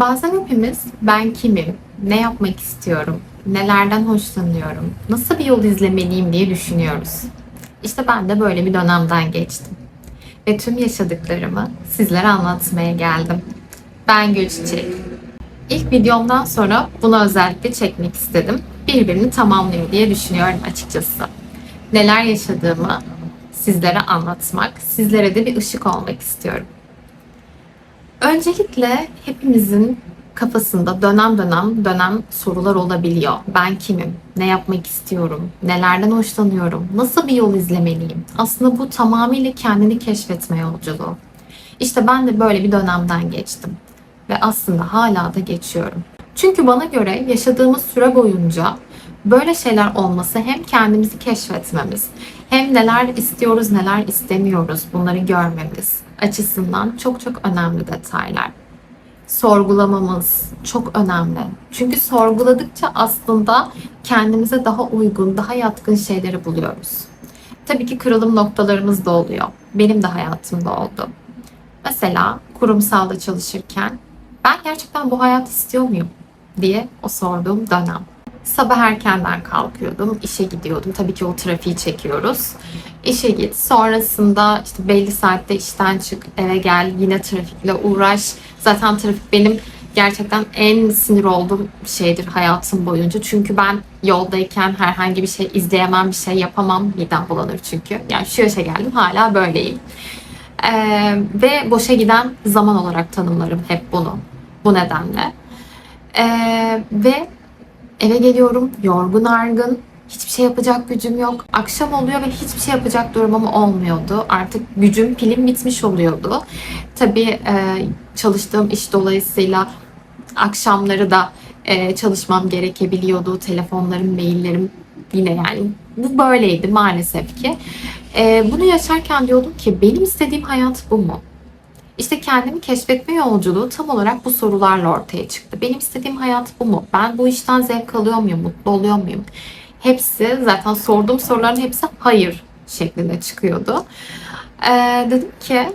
Bazen hepimiz ben kimim, ne yapmak istiyorum, nelerden hoşlanıyorum, nasıl bir yol izlemeliyim diye düşünüyoruz. İşte ben de böyle bir dönemden geçtim. Ve tüm yaşadıklarımı sizlere anlatmaya geldim. Ben Gülçiçek. İlk videomdan sonra bunu özellikle çekmek istedim. Birbirini tamamlıyor diye düşünüyorum açıkçası. Neler yaşadığımı sizlere anlatmak, sizlere de bir ışık olmak istiyorum. Öncelikle hepimizin kafasında dönem dönem dönem sorular olabiliyor. Ben kimim? Ne yapmak istiyorum? Nelerden hoşlanıyorum? Nasıl bir yol izlemeliyim? Aslında bu tamamıyla kendini keşfetme yolculuğu. İşte ben de böyle bir dönemden geçtim. Ve aslında hala da geçiyorum. Çünkü bana göre yaşadığımız süre boyunca böyle şeyler olması hem kendimizi keşfetmemiz hem neler istiyoruz neler istemiyoruz bunları görmemiz açısından çok çok önemli detaylar. Sorgulamamız çok önemli. Çünkü sorguladıkça aslında kendimize daha uygun, daha yatkın şeyleri buluyoruz. Tabii ki kırılım noktalarımız da oluyor. Benim de hayatımda oldu. Mesela kurumsalda çalışırken ben gerçekten bu hayat istiyor muyum diye o sorduğum dönem. Sabah erkenden kalkıyordum, işe gidiyordum. Tabii ki o trafiği çekiyoruz. İşe git. Sonrasında işte belli saatte işten çık, eve gel, yine trafikle uğraş. Zaten trafik benim gerçekten en sinir olduğum şeydir hayatım boyunca. Çünkü ben yoldayken herhangi bir şey izleyemem, bir şey yapamam. Midem bulanır çünkü. Yani şu yaşa geldim hala böyleyim. Ee, ve boşa giden zaman olarak tanımlarım hep bunu. Bu nedenle. Ee, ve eve geliyorum yorgun argın. Hiçbir şey yapacak gücüm yok. Akşam oluyor ve hiçbir şey yapacak durumum olmuyordu. Artık gücüm, pilim bitmiş oluyordu. Tabii e, çalıştığım iş dolayısıyla akşamları da e, çalışmam gerekebiliyordu. Telefonlarım, maillerim yine yani bu böyleydi maalesef ki. E, bunu yaşarken diyordum ki benim istediğim hayat bu mu? İşte kendimi keşfetme yolculuğu tam olarak bu sorularla ortaya çıktı. Benim istediğim hayat bu mu? Ben bu işten zevk alıyor muyum? Mutlu oluyor muyum? Hepsi zaten sorduğum soruların hepsi hayır şeklinde çıkıyordu. Ee, dedim ki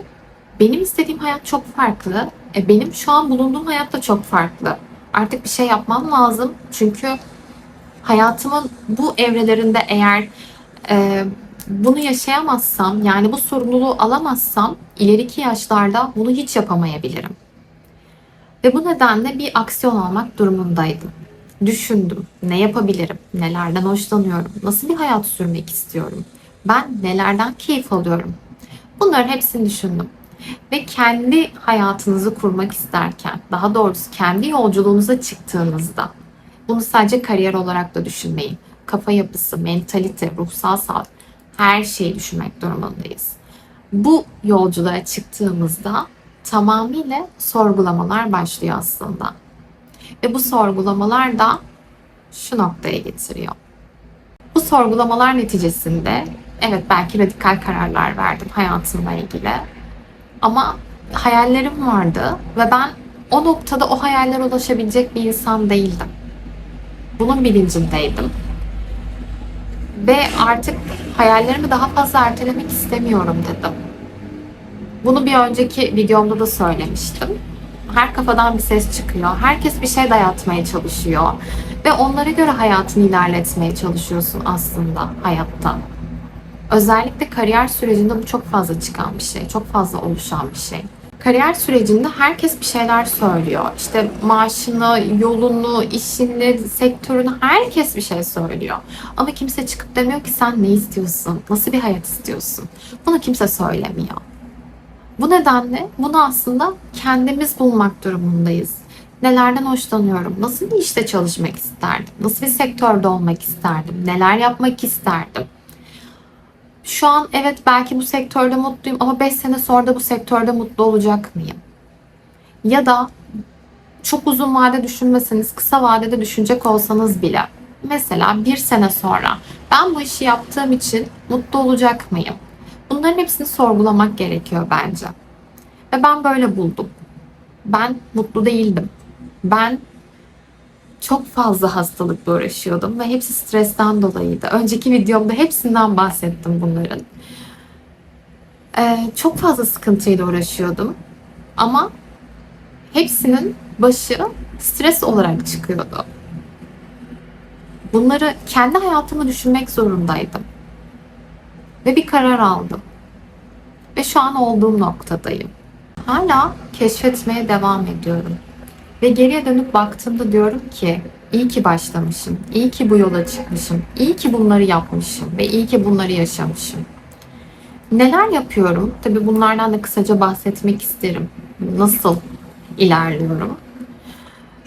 benim istediğim hayat çok farklı. E, benim şu an bulunduğum hayat da çok farklı. Artık bir şey yapmam lazım. Çünkü hayatımın bu evrelerinde eğer e, bunu yaşayamazsam yani bu sorumluluğu alamazsam ileriki yaşlarda bunu hiç yapamayabilirim. Ve bu nedenle bir aksiyon almak durumundaydım. Düşündüm. Ne yapabilirim? Nelerden hoşlanıyorum? Nasıl bir hayat sürmek istiyorum? Ben nelerden keyif alıyorum? Bunların hepsini düşündüm. Ve kendi hayatınızı kurmak isterken, daha doğrusu kendi yolculuğunuza çıktığınızda bunu sadece kariyer olarak da düşünmeyin. Kafa yapısı, mentalite, ruhsal sağlık her şeyi düşünmek durumundayız. Bu yolculuğa çıktığımızda tamamıyla sorgulamalar başlıyor aslında. Ve bu sorgulamalar da şu noktaya getiriyor. Bu sorgulamalar neticesinde evet belki radikal kararlar verdim hayatımla ilgili. Ama hayallerim vardı ve ben o noktada o hayallere ulaşabilecek bir insan değildim. Bunun bilincindeydim. Ve artık hayallerimi daha fazla ertelemek istemiyorum dedim. Bunu bir önceki videomda da söylemiştim. Her kafadan bir ses çıkıyor. Herkes bir şey dayatmaya çalışıyor. Ve onlara göre hayatını ilerletmeye çalışıyorsun aslında hayatta. Özellikle kariyer sürecinde bu çok fazla çıkan bir şey. Çok fazla oluşan bir şey. Kariyer sürecinde herkes bir şeyler söylüyor. İşte maaşını, yolunu, işini, sektörünü herkes bir şey söylüyor. Ama kimse çıkıp demiyor ki sen ne istiyorsun? Nasıl bir hayat istiyorsun? Bunu kimse söylemiyor. Bu nedenle bunu aslında kendimiz bulmak durumundayız. Nelerden hoşlanıyorum? Nasıl bir işte çalışmak isterdim? Nasıl bir sektörde olmak isterdim? Neler yapmak isterdim? Şu an evet belki bu sektörde mutluyum ama 5 sene sonra da bu sektörde mutlu olacak mıyım? Ya da çok uzun vade düşünmeseniz, kısa vadede düşünecek olsanız bile mesela bir sene sonra ben bu işi yaptığım için mutlu olacak mıyım? Bunların hepsini sorgulamak gerekiyor bence. Ve ben böyle buldum. Ben mutlu değildim. Ben çok fazla hastalıkla uğraşıyordum ve hepsi stresten dolayıydı. Önceki videomda hepsinden bahsettim bunların. Ee, çok fazla sıkıntıyla uğraşıyordum. Ama hepsinin başı stres olarak çıkıyordu. Bunları kendi hayatımı düşünmek zorundaydım. Ve bir karar aldım. Ve şu an olduğum noktadayım. Hala keşfetmeye devam ediyorum. Ve geriye dönüp baktığımda diyorum ki iyi ki başlamışım, iyi ki bu yola çıkmışım, iyi ki bunları yapmışım ve iyi ki bunları yaşamışım. Neler yapıyorum? Tabii bunlardan da kısaca bahsetmek isterim. Nasıl ilerliyorum?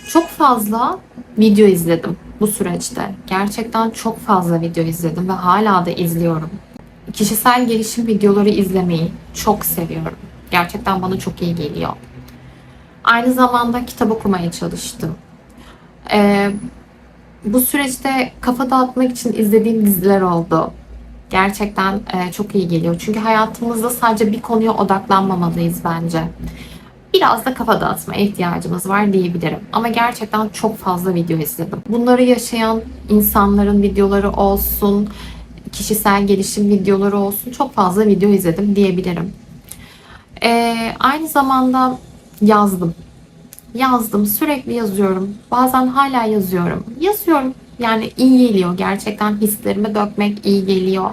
Çok fazla video izledim bu süreçte. Gerçekten çok fazla video izledim ve hala da izliyorum. Kişisel gelişim videoları izlemeyi çok seviyorum. Gerçekten bana çok iyi geliyor. Aynı zamanda kitap okumaya çalıştım. Ee, bu süreçte kafa dağıtmak için izlediğim diziler oldu. Gerçekten e, çok iyi geliyor. Çünkü hayatımızda sadece bir konuya odaklanmamalıyız bence. Biraz da kafa dağıtmaya ihtiyacımız var diyebilirim. Ama gerçekten çok fazla video izledim. Bunları yaşayan insanların videoları olsun, kişisel gelişim videoları olsun çok fazla video izledim diyebilirim. Ee, aynı zamanda yazdım. Yazdım, sürekli yazıyorum. Bazen hala yazıyorum. Yazıyorum. Yani iyi geliyor. Gerçekten hislerimi dökmek iyi geliyor.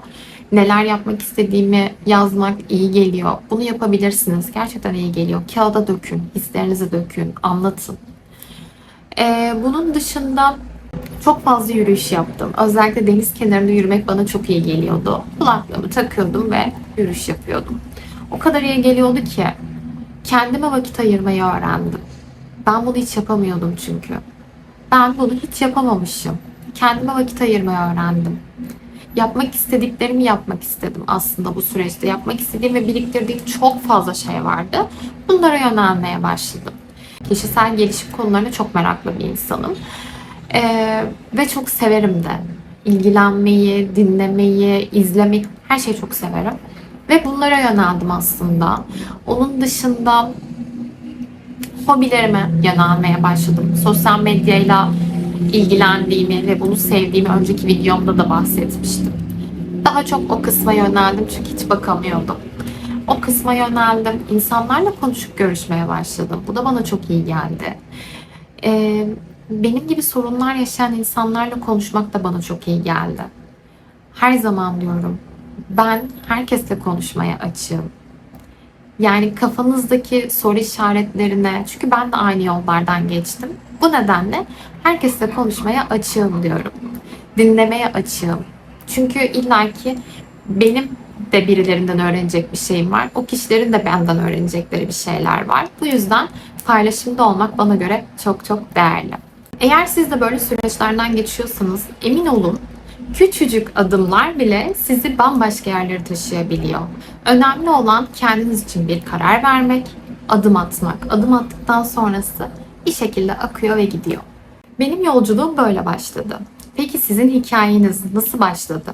Neler yapmak istediğimi yazmak iyi geliyor. Bunu yapabilirsiniz. Gerçekten iyi geliyor. Kağıda dökün, hislerinizi dökün, anlatın. Ee, bunun dışında çok fazla yürüyüş yaptım. Özellikle deniz kenarında yürümek bana çok iyi geliyordu. Kulaklığımı takıyordum ve yürüyüş yapıyordum. O kadar iyi geliyordu ki kendime vakit ayırmayı öğrendim. Ben bunu hiç yapamıyordum çünkü. Ben bunu hiç yapamamışım. Kendime vakit ayırmayı öğrendim. Yapmak istediklerimi yapmak istedim aslında bu süreçte. Yapmak istediğim ve biriktirdiğim çok fazla şey vardı. Bunlara yönelmeye başladım. Kişisel gelişim konularına çok meraklı bir insanım. Ee, ve çok severim de. İlgilenmeyi, dinlemeyi, izlemeyi, her şeyi çok severim. Ve bunlara yöneldim aslında. Onun dışında hobilerime yönelmeye başladım. Sosyal medyayla ilgilendiğimi ve bunu sevdiğimi önceki videomda da bahsetmiştim. Daha çok o kısma yöneldim çünkü hiç bakamıyordum. O kısma yöneldim. İnsanlarla konuşup görüşmeye başladım. Bu da bana çok iyi geldi. Ee, benim gibi sorunlar yaşayan insanlarla konuşmak da bana çok iyi geldi. Her zaman diyorum ben herkesle konuşmaya açığım. Yani kafanızdaki soru işaretlerine, çünkü ben de aynı yollardan geçtim. Bu nedenle herkesle konuşmaya açığım diyorum. Dinlemeye açığım. Çünkü illaki benim de birilerinden öğrenecek bir şeyim var. O kişilerin de benden öğrenecekleri bir şeyler var. Bu yüzden paylaşımda olmak bana göre çok çok değerli. Eğer siz de böyle süreçlerden geçiyorsanız emin olun küçücük adımlar bile sizi bambaşka yerlere taşıyabiliyor. Önemli olan kendiniz için bir karar vermek, adım atmak. Adım attıktan sonrası bir şekilde akıyor ve gidiyor. Benim yolculuğum böyle başladı. Peki sizin hikayeniz nasıl başladı?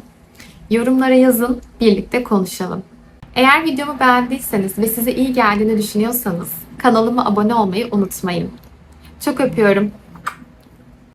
Yorumlara yazın, birlikte konuşalım. Eğer videomu beğendiyseniz ve size iyi geldiğini düşünüyorsanız kanalıma abone olmayı unutmayın. Çok öpüyorum.